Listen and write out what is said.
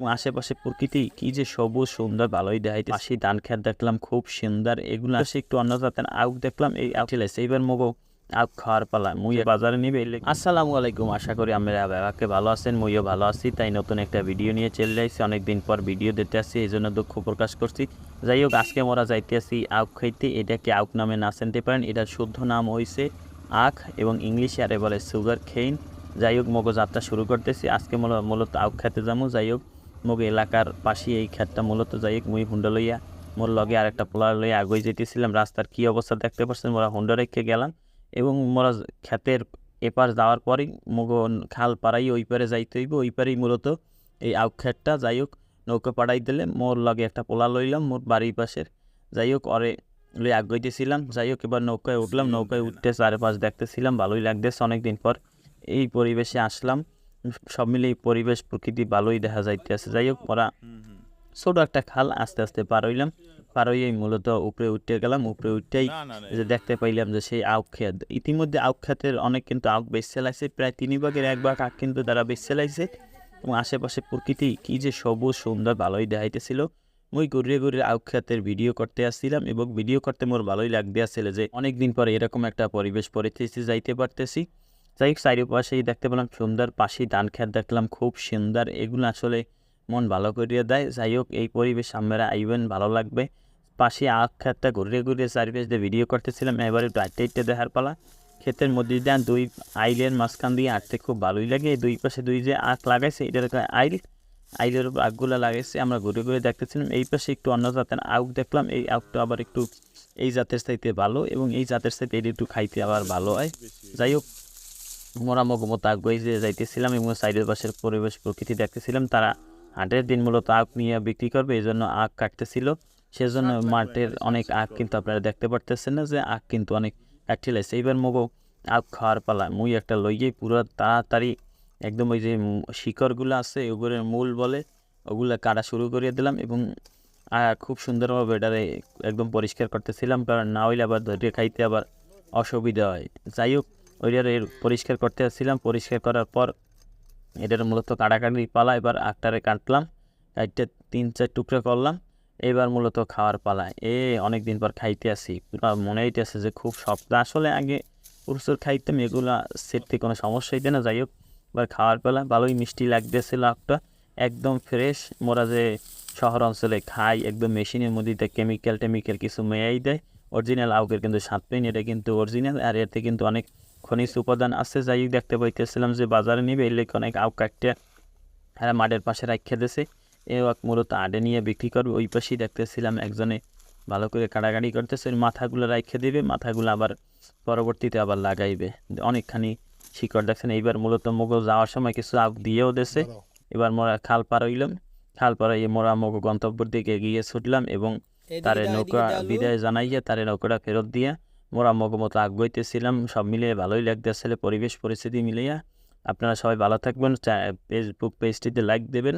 আশেপাশে প্রকৃতি কি যে সবুজ, সুন্দর, ভালোই দেখাইতে পাশে ধান খেত দেখলাম, খুব সুন্দর। এগুলো আসে একটু অন্য জাতের আউক দেখলাম, এই আউক ছিল এইবার মগো আউক খাওয়ার পালা মুই বাজারে নিবে আসসালামু আলাইকুম, আশা করি আমরা বাবাকে ভালো আছেন মুইও ভালো আছি, তাই নতুন একটা ভিডিও নিয়ে চলে আসছি। অনেকদিন পর ভিডিও দিতে আসছি, এই জন্য দুঃখ প্রকাশ করছি। যাই হোক, আজকে মোরা যাইতে আসি আউক খাইতে। এটাকে আউক নামে না চিনতে পারেন এটার শুদ্ধ নাম হয়েছে আখ এবং ইংলিশে আরে বলে সুগার খেইন যাই হোক, মগো যাত্রা শুরু করতেছি। আজকে মূলত আউক খেতে যাব। যাই হোক মগ এলাকার পাশে এই ক্ষেতটা মূলত যাই মুই হুন্ডা লইয়া মোর লগে আর একটা লইয়া আগুই যেতেছিলাম রাস্তার কি অবস্থা দেখতে পাচ্ছেন মোরা হুন্ডা রেখে গেলাম এবং মোরা ক্ষেতের এপার যাওয়ার পরেই মগ খাল পাড়াই ওই পারে যাইতে হইব। ওই পারেই মূলত এই আউক ক্ষেতটা। যাই হোক, নৌকা পাড়াই দিলে মোর লগে একটা পোলা লইলাম মোর বাড়ির পাশের। যাই হোক, অরে লই আগাইতেছিলাম যাই হোক, এবার নৌকায় উঠলাম। নৌকায় উঠতে চারপাশ দেখতেছিলাম। ভালোই লাগতেছে। অনেকদিন পর এই পরিবেশে আসলাম। সব মিলে পরিবেশ প্রকৃতি ভালোই দেখা যাইতেছে। যাই হোক ওরা ছোট একটা খাল আস্তে আস্তে পার হইলাম। পার হইয়াই মূলত উপরে উঠতে গেলাম। উপরে উঠতেই যে দেখতে পাইলাম যে সেই আউক ইতিমধ্যে আউক ক্ষেতের অনেক কিন্তু আউক বেশ চালাইছে প্রায় তিন ভাগের এক ভাগ আখ কিন্তু তারা বেশ চালাইছে এবং আশেপাশে প্রকৃতি কি যে সবুজ সুন্দর ভালোই দেখাইতেছিল। মুই ঘুরিয়ে ঘুরিয়ে আউক ক্ষেতের ভিডিও করতে আসছিলাম এবং ভিডিও করতে মোর ভালোই লাগতে আসছিল যে অনেকদিন পরে এরকম একটা পরিবেশ পরিস্থিতি যাইতে পারতেছি। যাই হোক, চারিপাশেই দেখতে পেলাম সুন্দর পাশেই ধান ক্ষেত দেখলাম খুব সুন্দর। এগুলো আসলে মন ভালো করিয়ে দেয়। যাই হোক, এই পরিবেশ আমরা আইবেন, ভালো লাগবে। পাশে আখ ক্ষেতটা ঘুরিয়ে ঘুরিয়ে চারিপাশ দিয়ে ভিডিও করতেছিলাম, এবার একটু আটটে আটটে দেখার পালা। ক্ষেতের মধ্যে দিয়ে দুই আইলের মাঝখান দিয়ে আটতে খুব ভালোই লাগে। দুই পাশে দুই যে আখ লাগাইছে এটার আইল। আইলের উপর আখগুলো লাগাইছে, আমরা ঘুরে ঘুরে দেখতেছিলাম। এই পাশে একটু অন্য জাতের আউক দেখলাম। এই আউকটা আবার একটু এই জাতের চাইতে ভালো এবং এই জাতের চাইতে এটা একটু খাইতে আবার ভালো হয়। যাই হোক মোরা মগমত আগুয়ে যে যাইতেছিলাম এবং সাইডের পাশের পরিবেশ প্রকৃতি দেখতেছিলাম তারা হাটের দিন মূলত আখ নিয়ে বিক্রি করবে এই জন্য আখ কাটতেছিল। সেজন্য মাঠের অনেক আখ কিন্তু আপনারা দেখতে পারতেছেন না যে আখ কিন্তু অনেক কাটতে লাগছে এইবার মগো আখ খাওয়ার পালা মুই একটা লইয়ে পুরো তাড়াতাড়ি একদম ওই যে শিকড়গুলো আছে ওগুলোর মূল বলে ওগুলো কাটা শুরু করিয়ে দিলাম এবং খুব সুন্দরভাবে এটারে একদম পরিষ্কার করতেছিলাম কারণ না হইলে আবার ধরে খাইতে আবার অসুবিধা হয়। যাই হোক ওইটার এর পরিষ্কার করতে আসছিলাম। পরিষ্কার করার পর এটার মূলত কাটাকাটি পালা, এবার আখটারে কাটলাম। কাটতে তিন চার টুকরা করলাম। এবার মূলত খাওয়ার পালা। এ অনেক দিন পর খাইতে আসি। মনে হইতেছে যে খুব শক্ত আসলে আগে প্রচুর খাইতাম, এগুলা সেটতে কোনো সমস্যা হইতে না। যাই হোক, এবার খাওয়ার পালা। ভালোই মিষ্টি লাগতেছিল আখটা একদম ফ্রেশ। মোরা যে শহর অঞ্চলে খাই, একদম মেশিনের মধ্যে কেমিক্যাল টেমিক্যাল কিছু মেয়াই দেয়। অরিজিনাল আউকের কিন্তু স্বাদ পাইনি এটা কিন্তু অরিজিনাল। আর এতে কিন্তু অনেক খনিজ উপাদান আছে যাই হোক দেখতে পাইতেছিলাম যে বাজারে নিবে এলে অনেক আউক কাটতে আর মাঠের পাশে রাখিয়ে দিছে। এ ওয়াক মূলত আডে নিয়ে বিক্রি করবে ওই পাশেই দেখতেছিলাম একজনে ভালো করে কাটাকাটি করতেছে ওই মাথাগুলো রাখিয়ে দিবে মাথাগুলো আবার পরবর্তীতে আবার লাগাইবে। অনেকখানি শিকড় দেখছেন এইবার মূলত মুগো যাওয়ার সময় কিছু আউক দিয়েও দেছে। এবার মোরা খাল পার হইলাম খাল পাড়াইয়ে মোরা মগো গন্তব্যের দিকে গিয়ে ছুটলাম এবং তারে নৌকা বিদায় জানাইয়া তারে নৌকাটা ফেরত দিয়া মোরা মগমতো আগুয়াইতেছিলাম সব মিলিয়ে ভালোই লাগতেছিল পরিবেশ, পরিস্থিতি মিলিয়া আপনারা সবাই ভালো থাকবেন ফেসবুক পেজটিতে লাইক দেবেন।